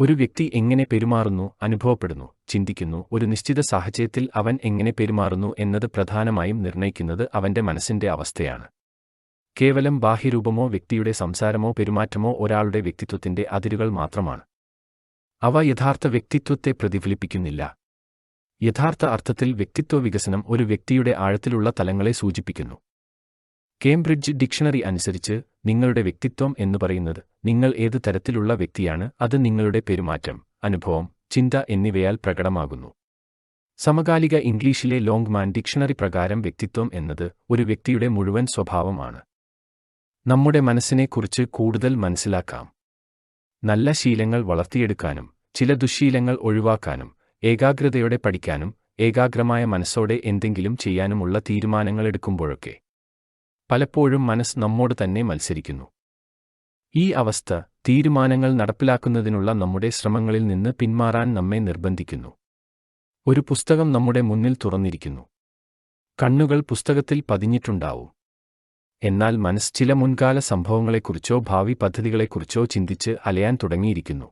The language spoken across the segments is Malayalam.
ഒരു വ്യക്തി എങ്ങനെ പെരുമാറുന്നു അനുഭവപ്പെടുന്നു ചിന്തിക്കുന്നു ഒരു നിശ്ചിത സാഹചര്യത്തിൽ അവൻ എങ്ങനെ പെരുമാറുന്നു എന്നത് പ്രധാനമായും നിർണയിക്കുന്നത് അവന്റെ മനസ്സിന്റെ അവസ്ഥയാണ്. കേവലം ബാഹ്യരൂപമോ വ്യക്തിയുടെ സംസാരമോ പെരുമാറ്റമോ ഒരാളുടെ വ്യക്തിത്വത്തിന്റെ അതിരുകൾ മാത്രമാണ്. അവ യഥാർത്ഥ വ്യക്തിത്വത്തെ പ്രതിഫലിപ്പിക്കുന്നില്ല. യഥാർത്ഥ അർത്ഥത്തിൽ വ്യക്തിത്വ വികസനം ഒരു വ്യക്തിയുടെ ആഴത്തിലുള്ള തലങ്ങളെ സൂചിപ്പിക്കുന്നു. കേംബ്രിഡ്ജ് ഡിക്ഷണറി അനുസരിച്ച് നിങ്ങളുടെ വ്യക്തിത്വം എന്ന് പറയുന്നത് നിങ്ങൾ ഏത് തരത്തിലുള്ള വ്യക്തിയാണ് അത് നിങ്ങളുടെ പെരുമാറ്റം അനുഭവം ചിന്ത എന്നിവയാൽ പ്രകടമാകുന്നു. സമകാലിക ഇംഗ്ലീഷിലെ ലോങ്മാൻ ഡിക്ഷണറി പ്രകാരം വ്യക്തിത്വം എന്നത് ഒരു വ്യക്തിയുടെ മുഴുവൻ സ്വഭാവമാണ്. നമ്മുടെ മനസ്സിനെക്കുറിച്ച് കൂടുതൽ മനസ്സിലാക്കാം. നല്ല ശീലങ്ങൾ വളർത്തിയെടുക്കാനും ചില ദുശീലങ്ങൾ ഒഴിവാക്കാനും ഏകാഗ്രതയോടെ പഠിക്കാനും ഏകാഗ്രമായ മനസ്സോടെ എന്തെങ്കിലും ചെയ്യാനുമുള്ള തീരുമാനങ്ങൾ എടുക്കുമ്പോഴൊക്കെ പലപ്പോഴും മനസ്സ് നമ്മോട് തന്നെ മത്സരിക്കുന്നു. ഈ അവസ്ഥ തീരുമാനങ്ങൾ നടപ്പിലാക്കുന്നതിനുള്ള നമ്മുടെ ശ്രമങ്ങളിൽ നിന്ന് പിന്മാറാൻ നമ്മെ നിർബന്ധിക്കുന്നു. ഒരു പുസ്തകം നമ്മുടെ മുന്നിൽ തുറന്നിരിക്കുന്നു. കണ്ണുകൾ പുസ്തകത്തിൽ പതിഞ്ഞിട്ടുണ്ടാവും. എന്നാൽ മനസ്സ് ചില മുൻകാല സംഭവങ്ങളെക്കുറിച്ചോ ഭാവി പദ്ധതികളെക്കുറിച്ചോ ചിന്തിച്ച് അലയാൻ തുടങ്ങിയിരിക്കുന്നു.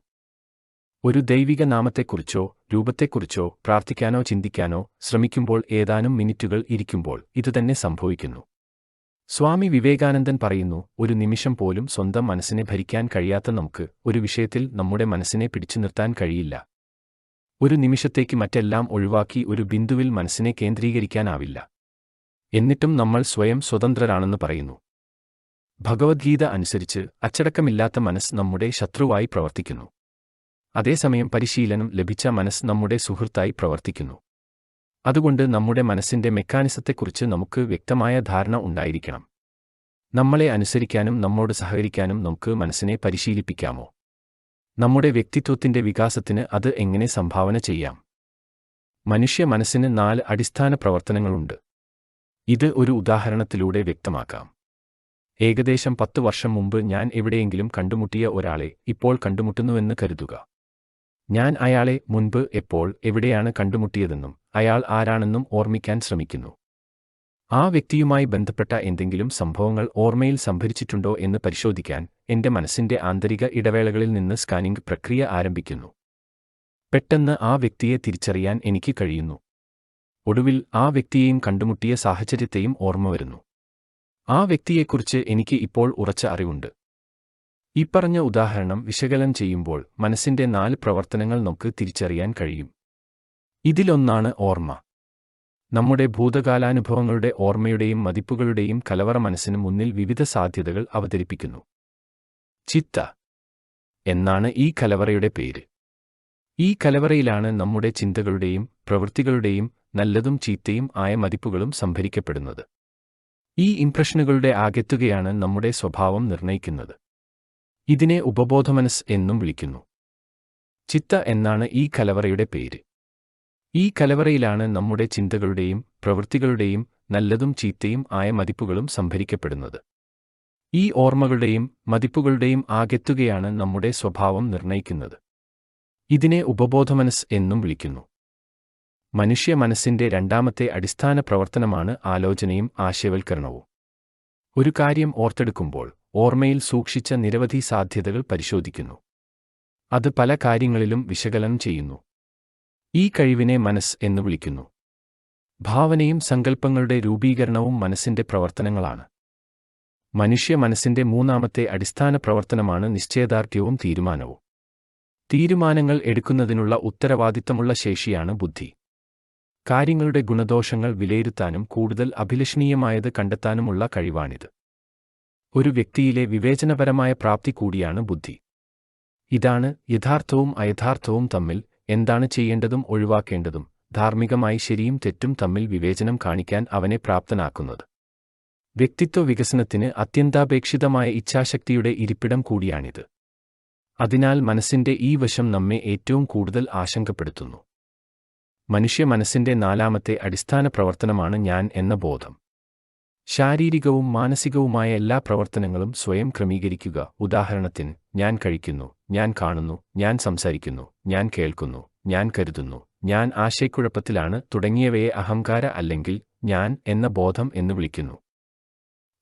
ഒരു ദൈവിക നാമത്തെക്കുറിച്ചോ രൂപത്തെക്കുറിച്ചോ പ്രാർത്ഥിക്കാനോ ചിന്തിക്കാനോ ശ്രമിക്കുമ്പോൾ ഏതാനും മിനിറ്റുകൾ ഇരിക്കുമ്പോൾ ഇതുതന്നെ സംഭവിക്കുന്നു. സ്വാമി വിവേകാനന്ദൻ പറയുന്നു ഒരു നിമിഷം പോലും സ്വന്തം മനസ്സിനെ ഭരിക്കാൻ കഴിയാത്ത നമുക്ക് ഒരു വിഷയത്തിൽ നമ്മുടെ മനസ്സിനെ പിടിച്ചു നിർത്താൻ കഴിയില്ല. ഒരു നിമിഷത്തേക്ക് മറ്റെല്ലാം ഒഴിവാക്കി ഒരു ബിന്ദുവിൽ മനസ്സിനെ കേന്ദ്രീകരിക്കാനാവില്ല. എന്നിട്ടും നമ്മൾ സ്വയം സ്വതന്ത്രരാണെന്ന് പറയുന്നു. ഭഗവത്ഗീത അനുസരിച്ച് അച്ചടക്കമില്ലാത്ത മനസ്സ് നമ്മുടെ ശത്രുവായി പ്രവർത്തിക്കുന്നു. അതേസമയം പരിശീലനം ലഭിച്ച മനസ്സ് നമ്മുടെ സുഹൃത്തായി പ്രവർത്തിക്കുന്നു. അതുകൊണ്ട് നമ്മുടെ മനസ്സിന്റെ മെക്കാനിസത്തെക്കുറിച്ച് നമുക്ക് വ്യക്തമായ ധാരണ ഉണ്ടായിരിക്കണം. നമ്മളെ അനുസരിക്കാനും നമ്മോട് സഹകരിക്കാനും നമുക്ക് മനസ്സിനെ പരിശീലിപ്പിക്കാമോ? നമ്മുടെ വ്യക്തിത്വത്തിന്റെ വികാസത്തിന് അത് എങ്ങനെ സംഭാവന ചെയ്യാം? മനുഷ്യ മനസ്സിന് നാല് അടിസ്ഥാന പ്രവർത്തനങ്ങളുണ്ട്. ഇത് ഒരു ഉദാഹരണത്തിലൂടെ വ്യക്തമാക്കാം. ഏകദേശം പത്ത് വർഷം മുമ്പ് ഞാൻ എവിടെയെങ്കിലും കണ്ടുമുട്ടിയ ഒരാളെ ഇപ്പോൾ കണ്ടുമുട്ടുന്നുവെന്ന് കരുതുക. ഞാൻ അയാളെ മുൻപ് എപ്പോൾ എവിടെയാണ് കണ്ടുമുട്ടിയതെന്നും അയാൾ ആരാണെന്നും ഓർമ്മിക്കാൻ ശ്രമിക്കുന്നു. ആ വ്യക്തിയുമായി ബന്ധപ്പെട്ട എന്തെങ്കിലും സംഭവങ്ങൾ ഓർമ്മയിൽ സംഭരിച്ചിട്ടുണ്ടോ എന്ന് പരിശോധിക്കാൻ എന്റെ മനസ്സിന്റെ ആന്തരിക ഇടവേളകളിൽ നിന്ന് സ്കാനിംഗ് പ്രക്രിയ ആരംഭിക്കുന്നു. പെട്ടെന്ന് ആ വ്യക്തിയെ തിരിച്ചറിയാൻ എനിക്ക് കഴിയുന്നു. ഒടുവിൽ ആ വ്യക്തിയെയും കണ്ടുമുട്ടിയ സാഹചര്യത്തെയും ഓർമ്മ വരുന്നു. ആ വ്യക്തിയെക്കുറിച്ച് എനിക്ക് ഇപ്പോൾ ഉറച്ച അറിവുണ്ട്. ഈ പറഞ്ഞ ഉദാഹരണം വിശകലനം ചെയ്യുമ്പോൾ മനസ്സിന്റെ നാല് പ്രവർത്തനങ്ങൾ നമുക്ക് തിരിച്ചറിയാൻ കഴിയും. ഇതിലൊന്നാണ് ഓർമ്മ. നമ്മുടെ ഭൂതകാലാനുഭവങ്ങളുടെ ഓർമ്മയുടെയും മതിപ്പുകളുടെയും കലവറ മനസ്സിന് മുന്നിൽ വിവിധ സാധ്യതകൾ അവതരിപ്പിക്കുന്നു. ചിത്ത എന്നാണ് ഈ കലവറയുടെ പേര്. ഈ കലവറയിലാണ് നമ്മുടെ ചിന്തകളുടെയും പ്രവൃത്തികളുടെയും നല്ലതും ചീത്തയും ആയ മതിപ്പുകളും സംഭരിക്കപ്പെടുന്നത്. ഈ ഇംപ്രഷനുകളുടെ ആകെത്തുകയാണ് നമ്മുടെ സ്വഭാവം നിർണയിക്കുന്നത് ഇതിനെ ഉപബോധമനസ് എന്നും വിളിക്കുന്നു. ചിത്ത എന്നാണ് ഈ കലവറയുടെ പേര്. ഈ കലവറയിലാണ് നമ്മുടെ ചിന്തകളുടെയും പ്രവൃത്തികളുടെയും നല്ലതും ചീത്തയും ആയ മതിപ്പുകളും സംഭരിക്കപ്പെടുന്നത്. ഈ ഓർമ്മകളുടെയും മതിപ്പുകളുടെയും ആകെത്തുകയാണ് നമ്മുടെ സ്വഭാവം നിർണയിക്കുന്നത്. ഇതിനെ ഉപബോധമനസ് എന്നും വിളിക്കുന്നു. മനുഷ്യ മനസ്സിന്റെ രണ്ടാമത്തെ അടിസ്ഥാന പ്രവർത്തനമാണ് ആലോചനയും ആശയവൽക്കരണവും. ഒരു കാര്യം ഓർത്തെടുക്കുമ്പോൾ ഓർമ്മയിൽ സൂക്ഷിച്ച നിരവധി സാധ്യതകൾ പരിശോധിക്കുന്നു. അത് പല കാര്യങ്ങളിലും വിശകലനം ചെയ്യുന്നു. ഈ കഴിവിനെ മനസ്സ് എന്ന് വിളിക്കുന്നു. ഭാവനയും സങ്കല്പങ്ങളുടെ രൂപീകരണവും മനസ്സിന്റെ പ്രവർത്തനങ്ങളാണ്. മനുഷ്യ മനസ്സിന്റെ മൂന്നാമത്തെ അടിസ്ഥാന പ്രവർത്തനമാണ് നിശ്ചയദാർഢ്യവും തീരുമാനവും. തീരുമാനങ്ങൾ എടുക്കുന്നതിനുള്ള ഉത്തരവാദിത്തമുള്ള ശേഷിയാണ് ബുദ്ധി. കാര്യങ്ങളുടെ ഗുണദോഷങ്ങൾ വിലയിരുത്താനും കൂടുതൽ അഭിലഷണീയമായത് കണ്ടെത്താനുമുള്ള കഴിവാണിത്. ഒരു വ്യക്തിയിലെ വിവേചനപരമായ പ്രാപ്തി കൂടിയാണ് ബുദ്ധി. ഇതാണ് യഥാർത്ഥവും അയഥാർത്ഥവും തമ്മിൽ എന്താണ് ചെയ്യേണ്ടതും ഒഴിവാക്കേണ്ടതും ധാർമ്മികമായി ശരിയും തെറ്റും തമ്മിൽ വിവേചനം കാണിക്കാൻ അവനെ പ്രാപ്തനാക്കുന്നത്. വ്യക്തിത്വ വികസനത്തിന് അത്യന്താപേക്ഷിതമായ ഇച്ഛാശക്തിയുടെ ഇരിപ്പിടം കൂടിയാണിത്. അതിനാൽ മനസ്സിന്റെ ഈ വശം നമ്മെ ഏറ്റവും കൂടുതൽ ആശങ്കപ്പെടുത്തുന്നു. മനുഷ്യ മനസ്സിന്റെ നാലാമത്തെ അടിസ്ഥാന പ്രവർത്തനമാണ് ഞാൻ എന്ന ബോധം. ശാരീരികവും മാനസികവുമായ എല്ലാ പ്രവർത്തനങ്ങളും സ്വയം ക്രമീകരിക്കുക. ഉദാഹരണത്തിന് ഞാൻ കഴിക്കുന്നു ഞാൻ കാണുന്നു ഞാൻ സംസാരിക്കുന്നു ഞാൻ കേൾക്കുന്നു ഞാൻ കരുതുന്നു ഞാൻ ആശയക്കുഴപ്പത്തിലാണ് തുടങ്ങിയവയെ അഹങ്കാര അല്ലെങ്കിൽ ഞാൻ എന്ന ബോധം എന്ന് വിളിക്കുന്നു.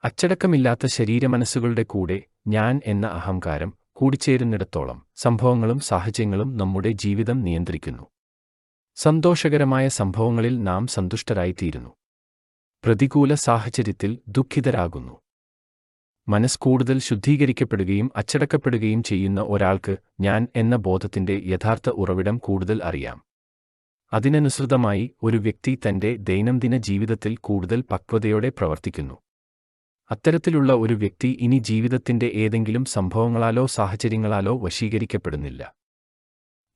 അച്ചടക്കമില്ലാത്ത ശരീരമനസ്സുകളുടെ കൂടെ ഞാൻ എന്ന അഹങ്കാരം കൂടിച്ചേരുന്നിടത്തോളം സംഭവങ്ങളും സാഹചര്യങ്ങളും നമ്മുടെ ജീവിതം നിയന്ത്രിക്കുന്നു. സന്തോഷകരമായ സംഭവങ്ങളിൽ നാം സന്തുഷ്ടരായിത്തീരുന്നു. പ്രതികൂല സാഹചര്യത്തിൽ ദുഃഖിതരാകുന്നു. മനസ്സ് കൂടുതൽ ശുദ്ധീകരിക്കപ്പെടുകയും അച്ചടക്കപ്പെടുകയും ചെയ്യുന്ന ഒരാൾക്ക് ഞാൻ എന്ന ബോധത്തിന്റെ യഥാർത്ഥ ഉറവിടം കൂടുതൽ അറിയാം. അതിനനുസൃതമായി ഒരു വ്യക്തി തന്റെ ദൈനംദിന ജീവിതത്തിൽ കൂടുതൽ പക്വതയോടെ പ്രവർത്തിക്കുന്നു. അത്തരത്തിലുള്ള ഒരു വ്യക്തി ഇനി ജീവിതത്തിന്റെ ഏതെങ്കിലും സംഭവങ്ങളാലോ സാഹചര്യങ്ങളാലോ വശീകരിക്കപ്പെടുന്നില്ല.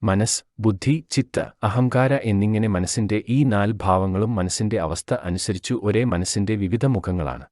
മനസ് ബുദ്ധി ചിത്ത അഹങ്കാര എന്നിങ്ങനെ മനസ്സിന്റെ ഈ നാല് ഭാവങ്ങളും മനസ്സിന്റെ അവസ്ഥ അനുസരിച്ചു ഒരേ മനസ്സിന്റെ വിവിധ മുഖങ്ങളാണ്.